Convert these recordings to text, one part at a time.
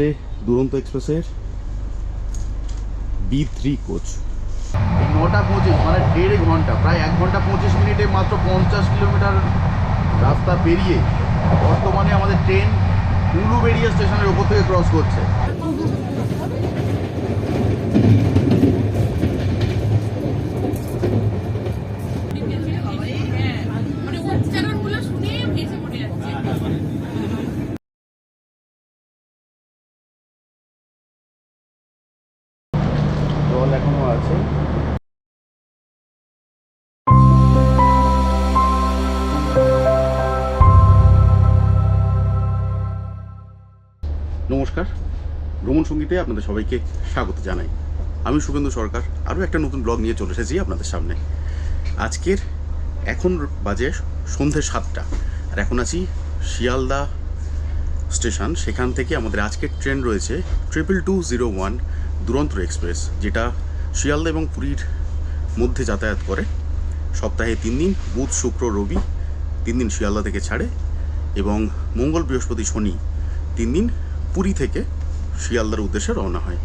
হচ্ছে দুরন্ত এক্সপ্রেসের। বি থ্রি কোচ নটা পঁচিশ মানে দেড় ঘণ্টা, প্রায় এক ঘণ্টা পঁচিশ মিনিটে মাত্র পঞ্চাশ কিলোমিটার রাস্তা পেরিয়ে বর্তমানে আমাদের ট্রেন উলুবেড়িয়া স্টেশনের ওপর থেকে ক্রস করছে। নমস্কার। ভ্রমণ সঙ্গীতে আপনাদের সবাইকে স্বাগত জানাই। আমি শুভেন্দু সরকার, আরও একটা নতুন ব্লগ নিয়ে চলে এসেছি আপনাদের সামনে। আজকের এখন বাজে সন্ধে সাতটা, আর এখন আছি শিয়ালদা স্টেশন। সেখান থেকে আমাদের আজকের ট্রেন রয়েছে triple two zero one Duronto express, যেটা শিয়ালদা এবং পুরীর মধ্যে যাতায়াত করে। সপ্তাহে তিন দিন, বুধ, শুক্র, রবি তিন দিন শিয়ালদা থেকে ছাড়ে এবং মঙ্গল বৃহস্পতি, শনি তিন দিন পুরী থেকে শিয়ালদার উদ্দেশ্যে রওনা হয়।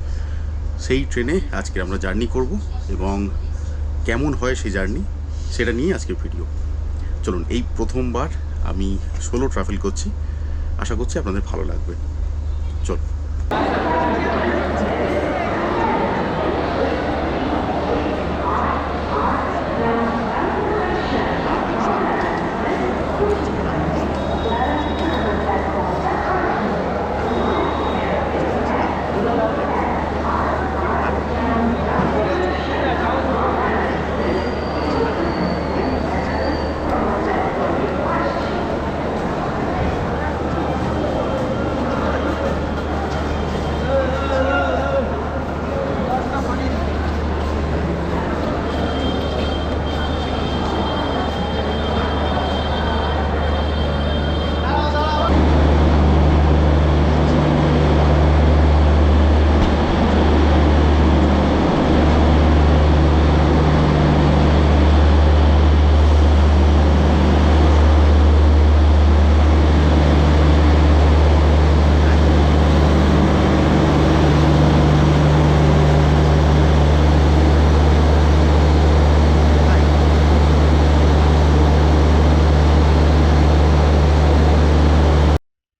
সেই ট্রেনে আজকে আমরা জার্নি করব এবং কেমন হয় সেই জার্নি সেটা নিয়ে আজকে ভিডিও। চলুন, এই প্রথমবার আমি সোলো ট্রাভেল করছি। আশা করছি আপনাদের ভালো লাগবে। চল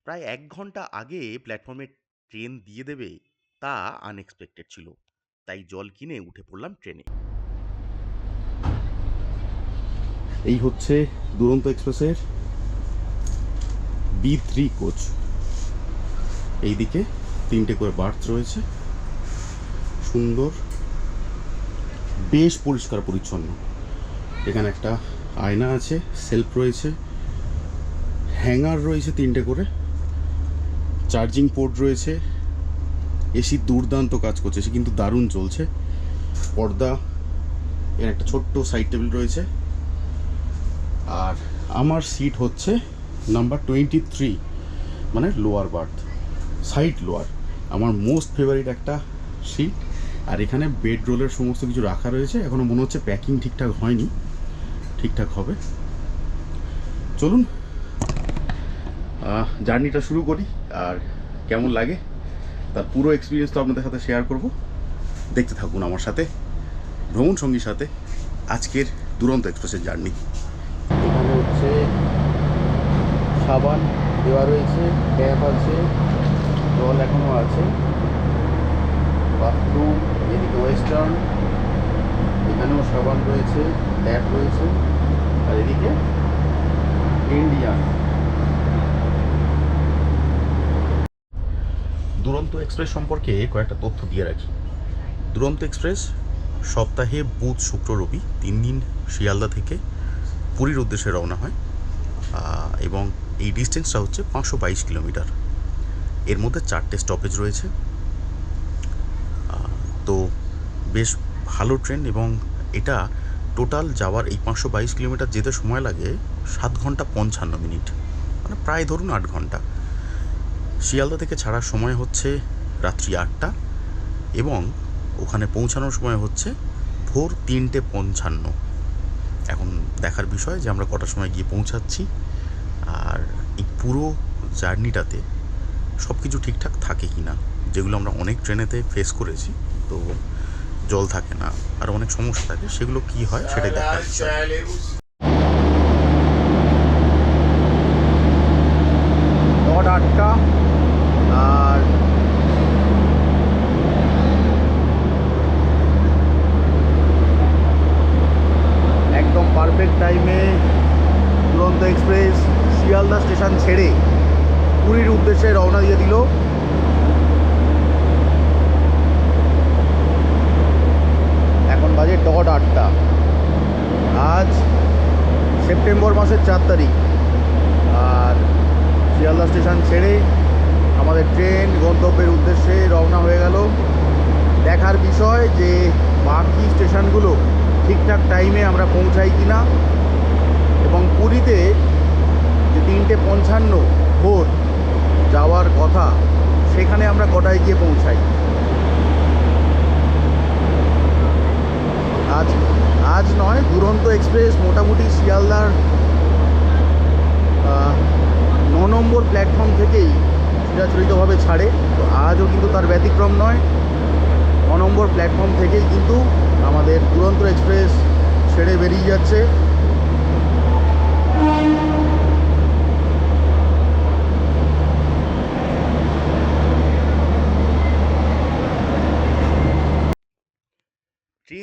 প্রায় এক ঘণ্টা আগে প্ল্যাটফর্মে ট্রেন দিয়ে দেবে, তা আনএক্সপেক্টেড ছিল। তাই জল কিনে উঠে পড়লাম ট্রেনে এই হচ্ছে দুরন্ত এক্সপ্রেসের বি থ্রি কোচ এইদিকে তিনটে করে বার্থ রয়েছে। সুন্দর, বেশ পরিষ্কার পরিচ্ছন্ন। এখানে একটা আয়না আছে সেলফ রয়েছে। হ্যাঙ্গার রয়েছে তিনটে করে। চার্জিং পোর্ট রয়েছে। এসি দুর্দান্ত কাজ করছে এসি কিন্তু দারুণ চলছে। পর্দা, এর একটা ছোট্ট সাইড টেবিল রয়েছে। আর আমার সিট হচ্ছে নাম্বার টোয়েন্টি থ্রি মানে লোয়ার বার্থ সাইড লোয়ার আমার মোস্ট ফেভারিট একটা সিট আর এখানে বেড রোলের সমস্ত কিছু রাখা রয়েছে। এখনও মনে হচ্ছে প্যাকিং ঠিকঠাক হয়নি। ঠিকঠাক হবে। চলুন জার্নিটা শুরু করি। আর কেমন লাগে, তার পুরো এক্সপিরিয়েন্স তো আপনাদের সাথে শেয়ার করব। দেখতে থাকুন আমার সাথে, ভ্রমণ সঙ্গীর সাথে আজকের দুরন্ত এক্সপ্রেসের জার্নি এখানে হচ্ছে সাবান দেওয়া রয়েছে ট্যাপ আছে জল এখনও আছে বাথরুম এদিকে ওয়েস্টার্ন এখানেও সাবান রয়েছে ট্যাপ রয়েছে, আর এদিকে ইন্ডিয়ান দুরন্ত এক্সপ্রেস সম্পর্কে কয়েকটা তথ্য দিয়ে রাখি। দুরন্ত এক্সপ্রেস সপ্তাহে বুধ, শুক্র, রবি তিন দিন শিয়ালদা থেকে পুরীর উদ্দেশ্যে রওনা হয় এবং এই ডিস্টেন্সটা হচ্ছে পাঁচশো বাইশ কিলোমিটার। এর মধ্যে চারটে স্টপেজ রয়েছে। তো বেশ ভালো ট্রেন এবং এটা টোটাল যাওয়ার এই পাঁচশো বাইশ কিলোমিটার যেতে সময় লাগে সাত ঘণ্টা পঞ্চান্ন মিনিট। মানে প্রায় ধরুন আট ঘণ্টা। শিয়ালদা থেকে ছাড়ার সময় হচ্ছে রাত্রি আটটা এবং ওখানে পৌঁছানোর সময় হচ্ছে ভোর তিনটে পঞ্চান্ন। এখন দেখার বিষয় যে আমরা কটার সময় গিয়ে পৌঁছাচ্ছি আর এই পুরো জার্নিটাতে সব কিছু ঠিকঠাক থাকে কি না যেগুলো আমরা অনেক ট্রেনেতে ফেস করেছি, তো জল থাকে না আর অনেক সমস্যা থাকে, সেগুলো কি হয় সেটাই দেখার বিষয়। নটা আটটা আর একদম পারফেক্ট টাইমে দুরন্ত এক্সপ্রেস শিয়ালদা স্টেশন ছেড়ে পুরীর উদ্দেশ্যে রওনা দিয়ে দিল এখন আটটা। আজ সেপ্টেম্বর মাসের চার তারিখ। আর শিয়ালদা স্টেশন ছেড়ে আমাদের ট্রেন গন্তব্যের উদ্দেশ্যে রওনা হয়ে গেল। দেখার বিষয় যে বাকি স্টেশনগুলো ঠিকঠাক টাইমে আমরা পৌঁছাই কি না এবং পুরীতে যে তিনটে পঞ্চান্ন ভোর যাওয়ার কথা, সেখানে আমরা কটায় গিয়ে পৌঁছাই? আজ আজ নয়, দুরন্ত এক্সপ্রেস মোটামুটি শিয়ালদার ন নম্বর প্ল্যাটফর্ম থেকেই চিরাচরিতভাবে ছাড়ে। তো আজও কিন্তু তার ব্যতিক্রম নয়। ন নম্বর প্ল্যাটফর্ম থেকেই কিন্তু আমাদের দুরন্ত এক্সপ্রেস ছেড়ে বেরিয়ে যাচ্ছে।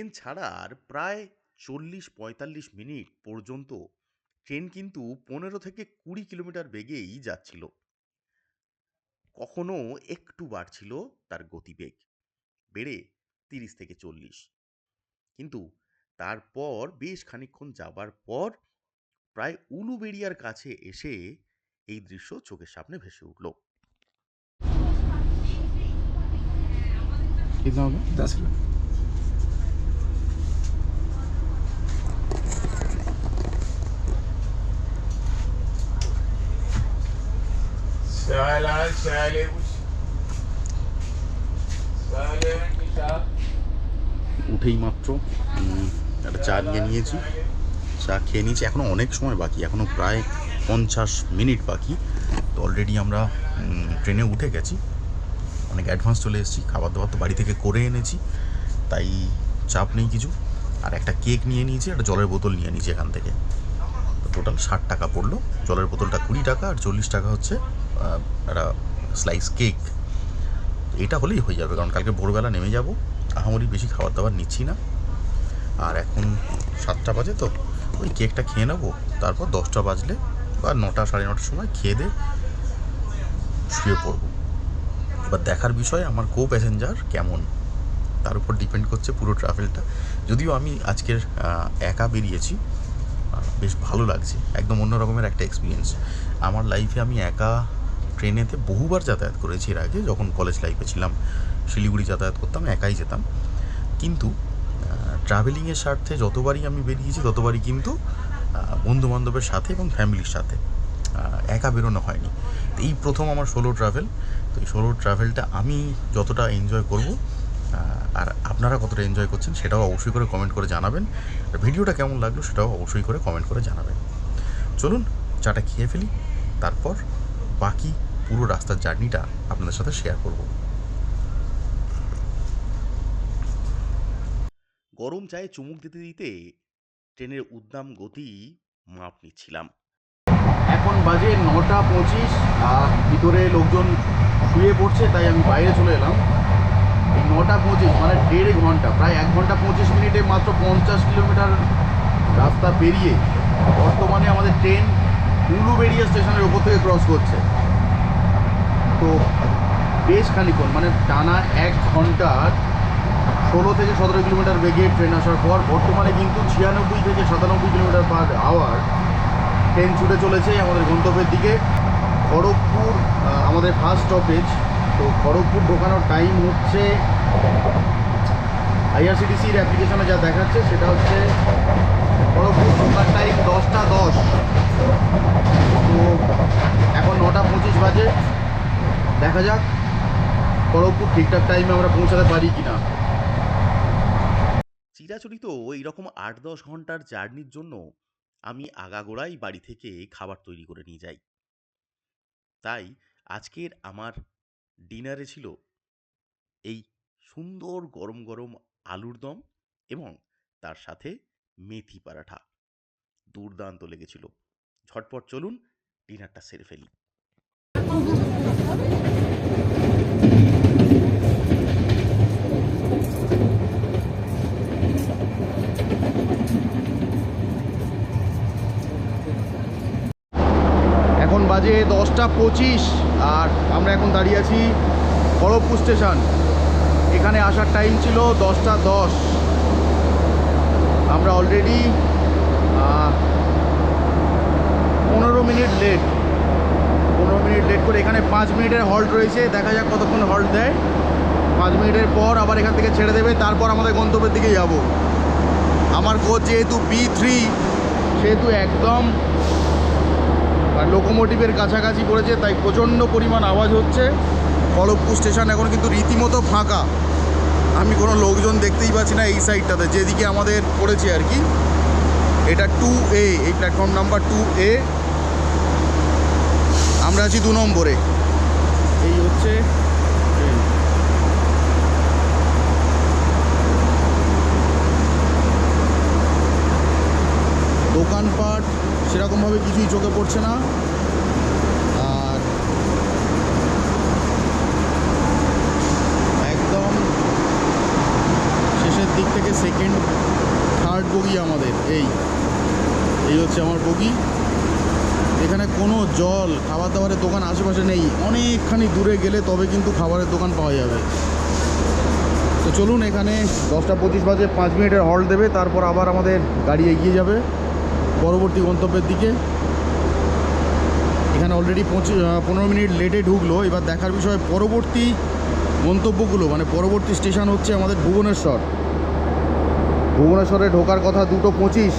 ট্রেন ছাড়ার প্রায় চল্লিশ পঁয়তাল্লিশ মিনিট পর্যন্ত ট্রেন কিন্তু পনেরো থেকে কুড়ি কিলোমিটার বেগেই যাচ্ছিল। কখনো একটু বাড়ছিল তার গতিবেগ বেড়ে তিরিশ থেকে চল্লিশ। কিন্তু তারপর বেশ খানিকক্ষণ যাবার পর প্রায় উলুবেড়িয়ার কাছে এসে এই দৃশ্য চোখের সামনে ভেসে উঠল। दस سهلا سهلا سهلا كتاب উঠেই মাত্র উম, একটা চা নিয়ে নিয়েছি চা খেয়ে নিয়েছি এখনও অনেক সময় বাকি এখনও প্রায় পঞ্চাশ মিনিট বাকি তো অলরেডি আমরা উম, ট্রেনে উঠে গেছি অনেক অ্যাডভান্স চলে এসেছি খাবার দাবার তো বাড়ি থেকে করে এনেছি তাই চাপ নেই কিছু আর একটা কেক নিয়ে নিয়েছি একটা জলের বোতল নিয়ে নিয়েছি এখান থেকে তো টোটাল ষাট টাকা পড়ল। জলের বোতলটা কুড়ি টাকা আর চল্লিশ টাকা হচ্ছে একটা স্লাইস কেক এটা হলেই হয়ে যাবে, কারণ কালকে ভোরবেলা নেমে যাব। আহামরি বেশি খাবার দাবার নিচ্ছি না। আর এখন সাতটা বাজে তো, ওই কেকটা খেয়ে নেব। তারপর দশটা বাজলে বা নটা, সাড়ে নটার সময় খেয়ে দে শুয়ে পড়ব। এবার দেখার বিষয়, আমার কো প্যাসেঞ্জার কেমন? তার উপর ডিপেন্ড করছে পুরো ট্রাভেলটা যদিও আমি আজকের একা বেরিয়েছি বেশ ভালো লাগছে, একদম অন্য রকমের একটা এক্সপিরিয়েন্স আমার লাইফে আমি একা ট্রেনেতে বহুবার যাতায়াত করেছি এর আগে, যখন কলেজ লাইফে ছিলাম। শিলিগুড়ি যাতায়াত করতাম, একাই যেতাম। কিন্তু ট্রাভেলিংয়ের স্বার্থে যতবারই আমি বেরিয়েছি, ততবারই কিন্তু বন্ধু বান্ধবের সাথে এবং ফ্যামিলির সাথে একা বেরোনো হয়নি। এই প্রথম আমার সোলো ট্রাভেল তো এই সোলো ট্রাভেলটা আমি যতটা এনজয় করব আর আপনারা কতটা এনজয় করছেন সেটাও অবশ্যই করে কমেন্ট করে জানাবেন। আর ভিডিওটা কেমন লাগল সেটাও অবশ্যই করে কমেন্ট করে জানাবেন। চলুন চাটা খেয়ে ফেলি তারপর বাকি পুরো রাস্তার জার্নিটা আপনাদের সাথে শেয়ার করব। গরম চায়ে চুমুক দিতে দিতে ট্রেনের উদ্দাম গতি মাপ নিচ্ছিলাম। এখন বাজে নটা পঁচিশ আর ভিতরে লোকজন শুয়ে পড়ছে তাই আমি বাইরে চলে এলাম। নটা পঁচিশ মানে দেড় ঘণ্টা, প্রায় এক ঘণ্টা পঁচিশ মিনিটে মাত্র পঞ্চাশ কিলোমিটার রাস্তা পেরিয়ে বর্তমানে আমাদের ট্রেন উলুবেড়িয়া স্টেশনের ওপর থেকে ক্রস করছে। তো বেশ খানিক্ষণ মানে টানা এক ঘণ্টার ষোলো থেকে সতেরো কিলোমিটার বেগে ট্রেন আসার পর বর্তমানে কিন্তু ছিয়ানব্বই থেকে সাতানব্বই কিলোমিটার পার আওয়ার ট্রেন ছুটে চলেছে আমাদের গন্তব্যের দিকে। খড়গপুর আমাদের ফার্স্ট স্টপেজ তো খড়গপুর ঢোকানোর টাইম হচ্ছে আইআরসিটিসির অ্যাপ্লিকেশনে যা দেখাচ্ছে সেটা হচ্ছে খড়গপুর ঢোকার টাইম দশটা দশ। তো এখন নটা পঁচিশ বাজে। দেখা যাক খড়গপুর ঠিকঠাক টাইমে আমরা পৌঁছাতে পারি কি না চিরাচরিত এইরকম আট দশ ঘণ্টার জার্নির জন্য আমি আগাগোড়াই বাড়ি থেকে খাবার তৈরি করে নিয়ে যাই। তাই আজকের আমার ডিনারে ছিল এই সুন্দর গরম গরম আলুর দম এবং তার সাথে মেথি পরাঠা। দুর্দান্ত লেগেছিল। ঝটপট চলুন ডিনারটা সেরে ফেলি। এখন বাজে দশটা পঁচিশ। আর আমরা এখন দাঁড়িয়ে আছি খড়গপুর স্টেশন। এখানে আসার টাইম ছিল দশটা দশ। আমরা অলরেডি পনেরো মিনিট লেট পনেরো মিনিট লেট করে এখানে পাঁচ মিনিটের হল্ট রয়েছে। দেখা যাক কতক্ষণ হল্ট দেয়। পাঁচ মিনিটের পর আবার এখান থেকে ছেড়ে দেবে। তারপর আমাদের গন্তব্যের দিকে যাব। আমার কোচ যেহেতু বি থ্রি সেহেতু একদম লোকোমোটিভের কাছাকাছি পড়েছে, তাই প্রচণ্ড পরিমাণ আওয়াজ হচ্ছে। খড়গপুর স্টেশন এখন কিন্তু রীতিমতো ফাঁকা। আমি কোনো লোকজন দেখতেই পাচ্ছি না এই সাইডটাতে, যেদিকে আমাদের পড়েছে আর কি। এটা টু এ এই প্ল্যাটফর্ম নাম্বার টু এ আমরা আছি দু নম্বরে। এই হচ্ছে। দোকানপাট সেরকমভাবে কিছুই চোখে পড়ছে না। আর একদম শেষের দিক থেকে সেকেন্ড থার্ড বগি আমাদের, এই। এই হচ্ছে আমার বগি। এখানে কোনো জল খাবার দাবারের দোকান আশেপাশে নেই। অনেকখানি দূরে গেলে তবে কিন্তু খাবারের দোকান পাওয়া যাবে। তো চলুন এখানে দশটা পঁচিশ বাজে, পাঁচ মিনিটের হল্ট দেবে, তারপর আবার আমাদের গাড়ি এগিয়ে যাবে। পরবর্তী গন্তব্যের দিকে। এখানে অলরেডি পঁচিশ পনেরো মিনিট লেটে ঢুকলো। এবার দেখার বিষয়, পরবর্তী গন্তব্যগুলো মানে পরবর্তী স্টেশন হচ্ছে আমাদের ভুবনেশ্বর। ভুবনেশ্বরে ঢোকার কথা দুটো পঁচিশ।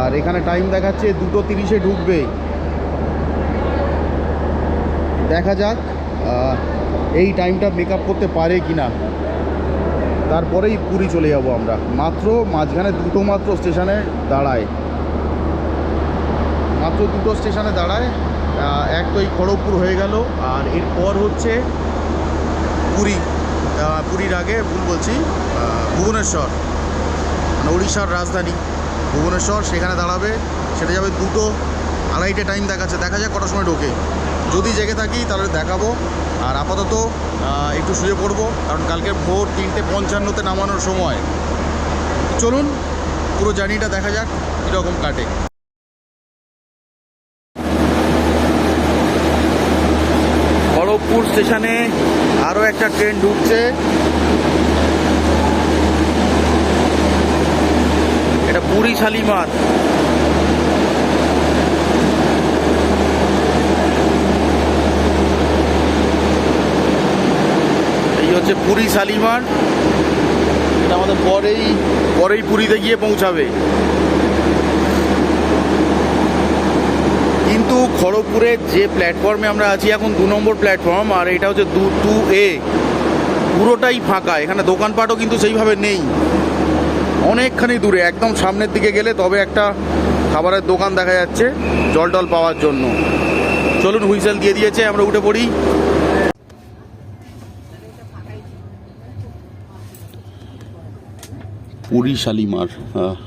আর এখানে টাইম দেখাচ্ছে দুটো তিরিশে ঢুকবে। দেখা যাক এই টাইমটা মেক করতে পারে কি না তারপরেই পুরী চলে যাব আমরা। মাত্র মাঝখানে দুটো মাত্র স্টেশনে দাঁড়ায়। মাত্র দুটো স্টেশনে দাঁড়ায়। এক তো এই খড়গপুর হয়ে গেল, আর এরপর হচ্ছে পুরী। পুরীর আগে ভুল বলছি ভুবনেশ্বর। মানে উড়িষ্যার রাজধানী। ভুবনেশ্বর, সেখানে দাঁড়াবে। সেটা যাবে দুটো, আড়াইটে টাইম দেখাচ্ছে। দেখা যাক কটার সময় ঢোকে। যদি জেগে থাকি, তাহলে দেখাবো। আর আপাতত একটু শুয়ে পড়ব, কারণ কালকে ভোর তিনটে পঞ্চান্নতে নামানোর সময়। চলুন, পুরো জার্নিটা দেখা যাক কীরকম কাটে। খড়গপুর স্টেশনে আরও একটা ট্রেন ঢুকছে। এটা পুরী শালিমার। হচ্ছে পুরী শালিমার। এটা আমাদের পরেই পরেই পুরীতে গিয়ে পৌঁছাবে। কিন্তু খড়গপুরের যে প্ল্যাটফর্মে আমরা আছি, এখন দু নম্বর প্ল্যাটফর্ম আর এটা হচ্ছে দু টু এ। পুরোটাই ফাঁকা, এখানে দোকানপাটও কিন্তু সেইভাবে নেই। অনেকখানি দূরে, একদম সামনের দিকে গেলে তবে একটা খাবারের দোকান দেখা যাচ্ছে, জল টল পাওয়ার জন্য। চলুন হুইসেল দিয়ে দিয়েছে, আমরা উঠে পড়ি। পুরী শালিমার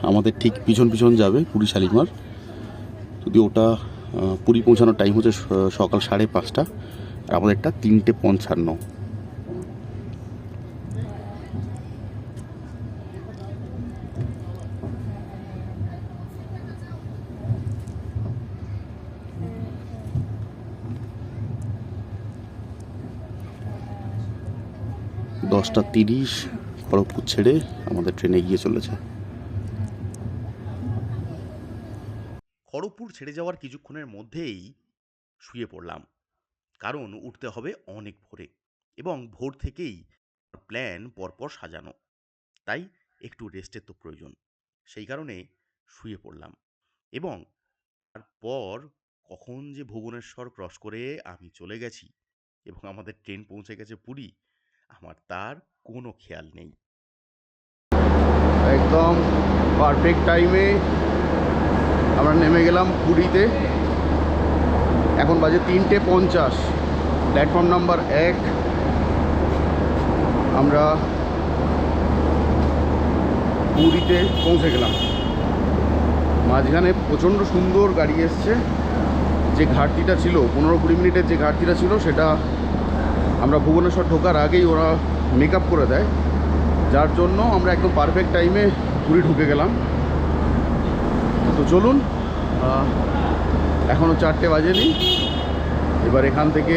আমাদের ঠিক পিছন পিছন যাবে পুরী শালিমার। যদি ওটা পুরী পৌঁছানোর টাইম হচ্ছে সকাল সাড়ে পাঁচটা, আর আমাদেরটা তিনটে পঞ্চান্ন। দশটা তিরিশ খড়গপুর ছেড়ে আমাদের ট্রেনে গিয়ে চলেছে। খড়গপুর ছেড়ে যাওয়ার কিছুক্ষণের মধ্যেই শুয়ে পড়লাম। কারণ উঠতে হবে অনেক ভোরে এবং ভোর থেকেই প্ল্যান পরপর সাজানো। তাই একটু রেস্টের তো প্রয়োজন। সেই কারণে শুয়ে পড়লাম এবং তারপর কখন যে ভুবনেশ্বর ক্রস করে আমি চলে গেছি এবং আমাদের ট্রেন পৌঁছে গেছে পুরী, আমার তার কোনো খেয়াল নেই। একদম পারফেক্ট টাইমে আমরা নেমে গেলাম পুরীতে। এখন বাজে তিনটে পঞ্চাশ। প্ল্যাটফর্ম নাম্বার এক। আমরা পুরীতে পৌঁছে গেলাম। মাঝখানে প্রচণ্ড সুন্দর গাড়ি এসছে। যে ঘাটতিটা ছিল, পনেরো কুড়ি মিনিটের যে ঘাটতিটা ছিল, সেটা আমরা ভুবনেশ্বর ঢোকার আগেই ওরা মেকআপ করে দেয়। যার জন্য আমরা একদম পারফেক্ট টাইমে পুরী ঢুকে গেলাম। তো চলুন এখনও চারটে বাজেনি। এবার এখান থেকে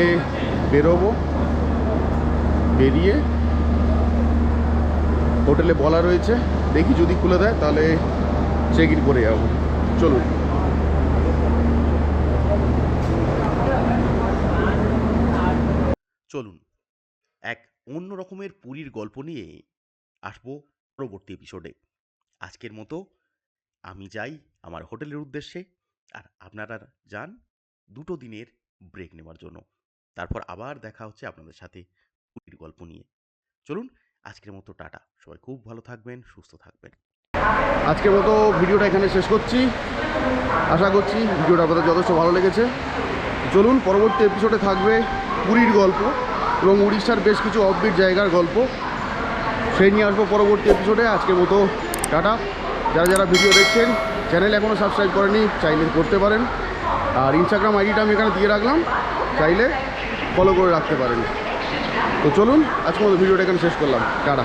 বেরোবো, বেরিয়ে হোটেলে বলা রয়েছে। দেখি যদি খুলে দেয়, তাহলে চেক ইন করে যাব। চলুন। চলুন, এক অন্য রকমের পুরীর গল্প নিয়ে আসব পরবর্তী এপিসোডে আজকের মতো আমি যাই আমার হোটেলের উদ্দেশ্যে আর আপনারা যান দুটো দিনের ব্রেক নেওয়ার জন্য। তারপর আবার দেখা হচ্ছে আপনাদের সাথে পুরীর গল্প নিয়ে। চলুন আজকের মতো টাটা। সবাই খুব ভালো থাকবেন, সুস্থ থাকবেন। আজকের মতো ভিডিওটা এখানে শেষ করছি। আশা করছি ভিডিওটা আপনাদের যথেষ্ট ভালো লেগেছে। চলুন পরবর্তী এপিসোডে থাকবে পুরীর গল্প এবং উড়িষ্যার বেশ কিছু অফবিট জায়গার গল্প। সেই নিয়ে আসব পরবর্তী এপিসোডে আজকের মতো টাটা। যারা যারা ভিডিও দেখছেন চ্যানেল এখনও সাবস্ক্রাইব করেনি চাইলে করতে পারেন। আর ইনস্টাগ্রাম আইডিটা আমি এখানে দিয়ে রাখলাম, চাইলে ফলো করে রাখতে পারেন। তো চলুন, আজকের মতো ভিডিওটা এখানে শেষ করলাম। টাটা।